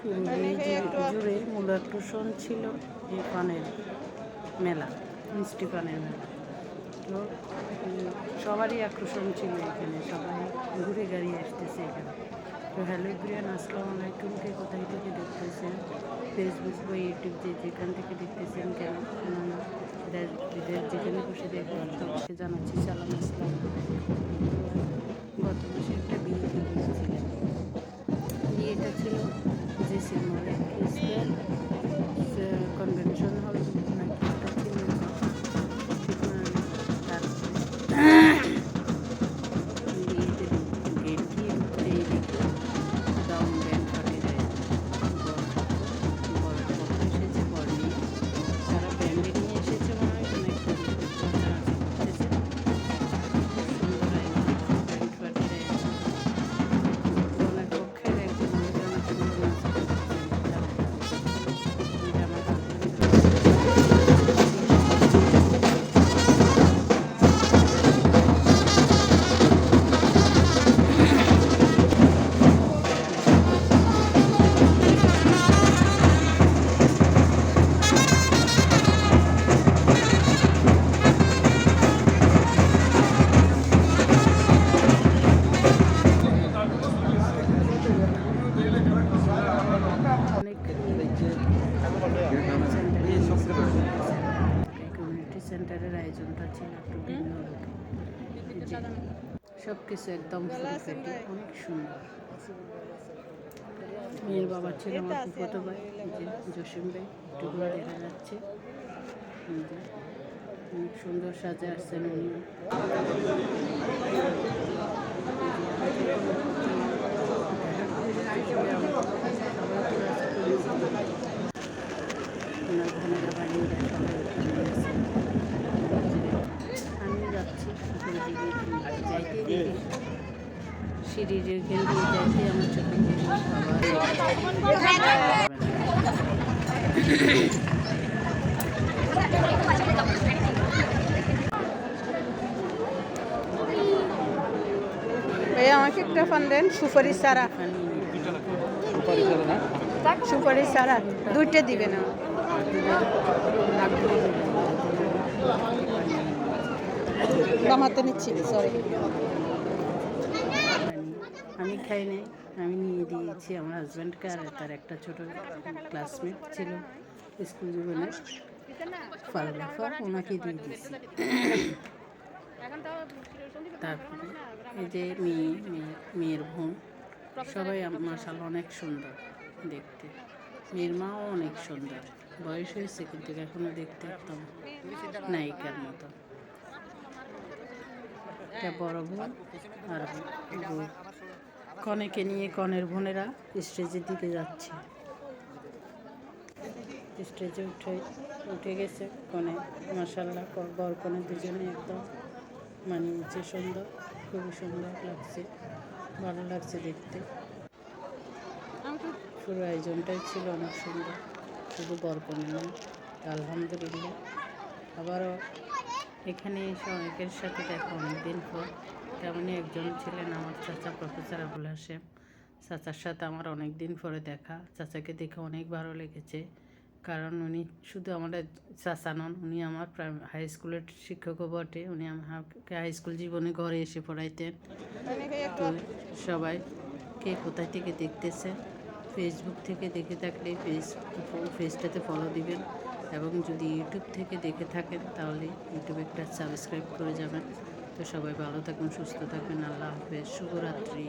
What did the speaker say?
জুড়ে মূল আকর্ষণ ছিল এই পানের মেলা মিষ্টি পানের মেলা। তো সবারই আকর্ষণ ছিল এখানে সবাই ঘুরে গাড়ি আসতেছে এখানে। তো হ্যালো ব্রিয়ান আসসালামু আলাইকুম। কে কোথায় থেকে দেখতেছেন? ফেসবুক বা ইউটিউব যে যেখান থেকে দেখতেছেন কেন? বিদেশ যেখানে বসে দেখবেন সবাইকে জানাচ্ছি সালাম আসসালাম। গত মাসে একটা গিয়েছিলাম বিয়েটা ছিল ですので、決して সেন্টারের আয়োজনটা ছিল একটু ভিন্ন সব কিছু একদম অনেক সুন্দর। মেয়ের বাবা ছিল আমার ফুফতো ভাই যে জসিম ভাই করে দেখা যাচ্ছে। অনেক সুন্দর সাজে আসছেন উনি ওনার বোনেরা বাড়িরা সবাই ওখানে আছে আমি যাচ্ছি উপরে আমাকে একটা ফান দেন সুপারি সারা সুপারি সারা দুইটা দিবেন আমার। বাম হাতে নিচ্ছি সরি আমি খাই নাই, আমি নিয়ে দিয়েছি আমার হাজব্যান্ডকে আর তার একটা ছোট ক্লাসমেট ছিল স্কুল জীবনে ফারুফা ওনাকে দিয়ে দিয়েছি। তারপরে এই যে মেয়ে মেয়ে, মেয়ের বোন, সবাই মার্শাল অনেক সুন্দর দেখতে। মেয়ের মাও অনেক সুন্দর, বয়স হয়েছে কিন্তু এখনও দেখতে একদম নায়িকার মতো। একটা বড় বোন আর কনেকে নিয়ে কনের বোনেরা স্টেজের দিকে যাচ্ছে। স্টেজে উঠে উঠে গেছে কনে। মাসাল্লাহ বর কনে দুজনে একদম মানিয়েছে সুন্দর, খুবই সুন্দর লাগছে। ভালো লাগছে দেখতে। পুরো আয়োজনটাই ছিল অনেক সুন্দর। শুধু বরকনে নয়, আলহামদুলিল্লাহ। আবারও এখানে এসে অনেকের সাথে দেখা অনেকদিন পর। তেমনই একজন ছিলেন আমার চাচা প্রফেসর আবুল হাসেম চাচার সাথে আমার অনেক দিন পরে দেখা। চাচাকে দেখে অনেক ভালো লেগেছে। কারণ উনি শুধু আমাদের চাচা নন, উনি আমার হাই স্কুলের শিক্ষকও বটে। উনি আমাকে হাই স্কুল জীবনে ঘরে এসে পড়াইতেন। তো সবাই কে কোথায় থেকে দেখতেছে ফেসবুক থেকে দেখে থাকলে ফেস ফেসটাতে ফলো দিবেন। এবং যদি ইউটিউব থেকে দেখে থাকেন, তাহলে ইউটিউবে একটা সাবস্ক্রাইব করে যাবেন। তো সবাই ভালো থাকবেন সুস্থ থাকবেন আল্লাহ হাফেজ, শুভরাত্রি।